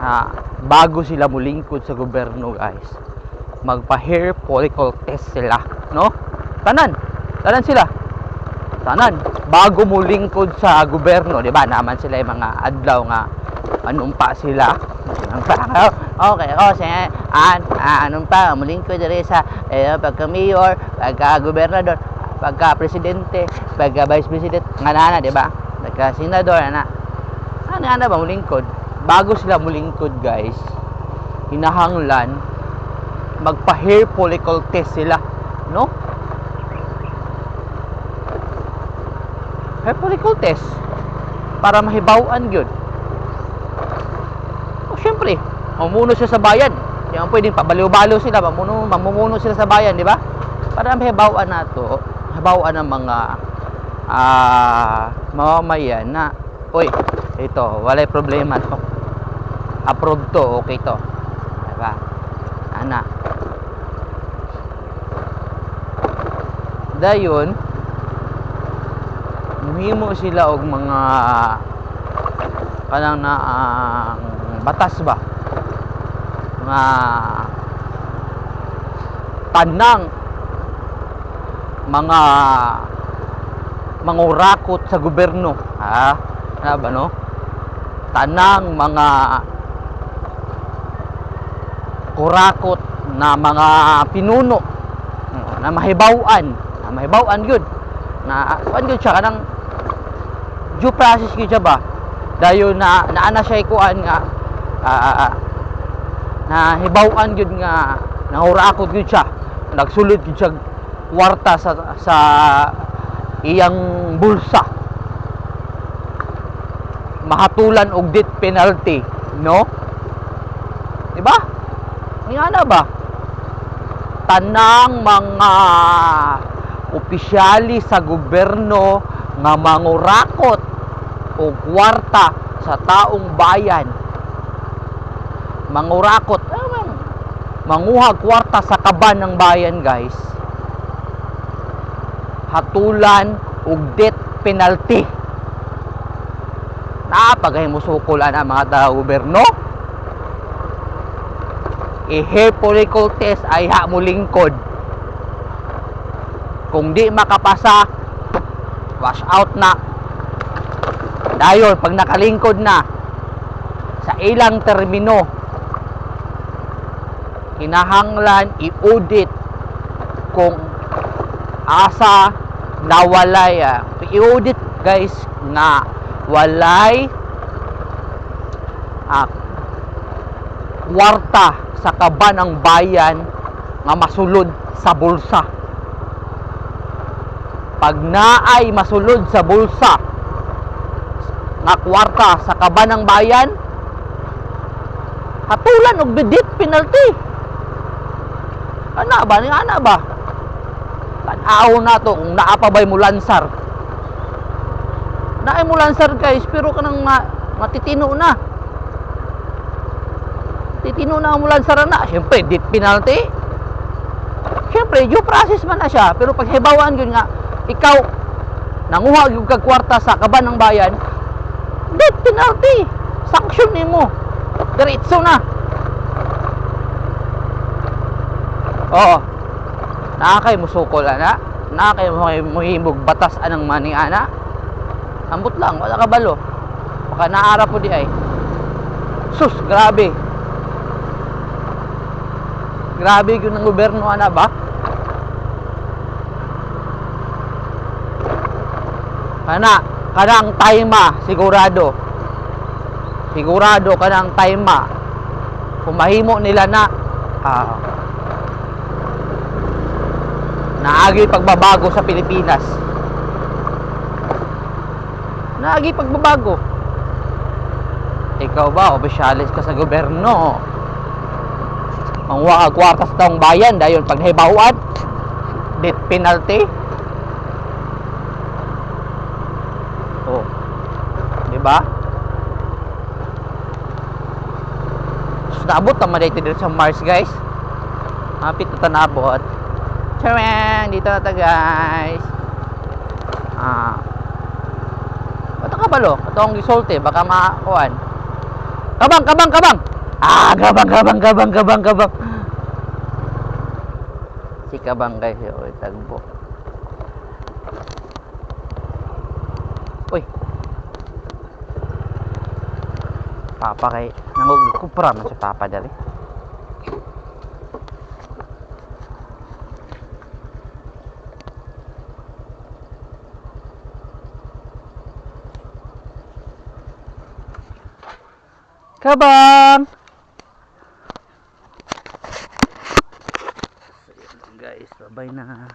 na bago sila mulingkod sa gobyerno guys magpa hair follicle test sila no? Tanan tanan sila. Tanan bago mulingkod sa gobyerno di ba? Naman sila yung mga adlaw nga anumpa sila. Anumpa okay oh sige. An ah, anumpa mulingkod diri sa eh, pagka mayor pagka gobernador pagka presidente pagka vice president. Nga nana di ba? Pagka senador ana ano ana ba mulingkod bago sila mulingkod guys hinahanglan magpa hair follicle test sila no? Hair follicle test para mahibawan yun. O syempre mamuno siya sa bayan. Naman pwedeng pabaliw-baliw sila mamuno, mamumuno sila sa bayan di ba? Para mahibawan na to mahibawan ng mga ah mamamayan na uy ito walay problema to approve to okay to. Diba? Ana. Dayon muhimo sila og mga kanang na ang batas ba? Nga tanang mga mangurakot sa gobyerno. Ha? Ano ba no? Tanang mga kurakot na mga pinuno na mahibawan na mahibawan gyud na kuan gyud siya? Kanang due process gyud ba? Dayon na naana siya kuan nga ah, na hibawan gyud nga nangurakot gyud siya. Nagsulod gyud siya kwarta sa sa iyang bulsa. Mahatulan og death penalty no? Di ba nga na ba? Tanang mga opisyali sa gobyerno nga mangurakot o kwarta sa taong bayan. Mangurakot. Ano man, manguha kwarta sa kaban ng bayan guys. Hatulan og death penalty. Napagay mo sukulan ang mga taong gobyerno i-hair follicle test ay ha mo lingkod. Kung di makapasa wash out na. Dayon pag nakalingkod na sa ilang termino kinahanglan i-audit kung asa nawalay ah, i-audit guys nga walay ah, kwarta sa kaban ng bayan nga masulod sa bulsa. Pag naay masulod sa bulsa nga kwarta sa kaban ng bayan hatulan og death penalty. Ana ba ni ana ba? Tanaw na to kung naa pa ba'y mo lansar naay mo lansar guys pero kanang ma, matitino na titino na ang lansar na syempre death penalty. Syempre due process man na siya. Pero pag hibawaan yun nga ikaw nanguha yung kagkwarta sa kaban ng bayan death penalty. Sanction nimo diretso na. Oo. Nakakay musukol ana. Nakakay muhimog batas anang maning ana. Ambot lang wala ka balo. Baka naara po di ay. Sus grabe grabe yun ng gobyerno ana ba? Kana kanang taima sigurado. Sigurado kanang taima. Kung mahimo nila na ah, naagi pagbabago sa Pilipinas. Naagi pagbabago. Ikaw ba opisyalis ka sa gobyerno kwarta sa taong bayan dayon pag hibawan death penalty oh di ba naabot naman dito dito sa Mars guys hapit na tanabot Charang! Dito na ta guys. Ah. Bata ka balo? Ito ang gisolte. Baka makakuan. Kabang, kabang, kabang. Ah, kabang, kabang, kabang, kabang, kabang. Si kabang guys, yung tagbo. Uy. Papa kay nangog kupra man sa papa dali. Kabang! Guys, babay na.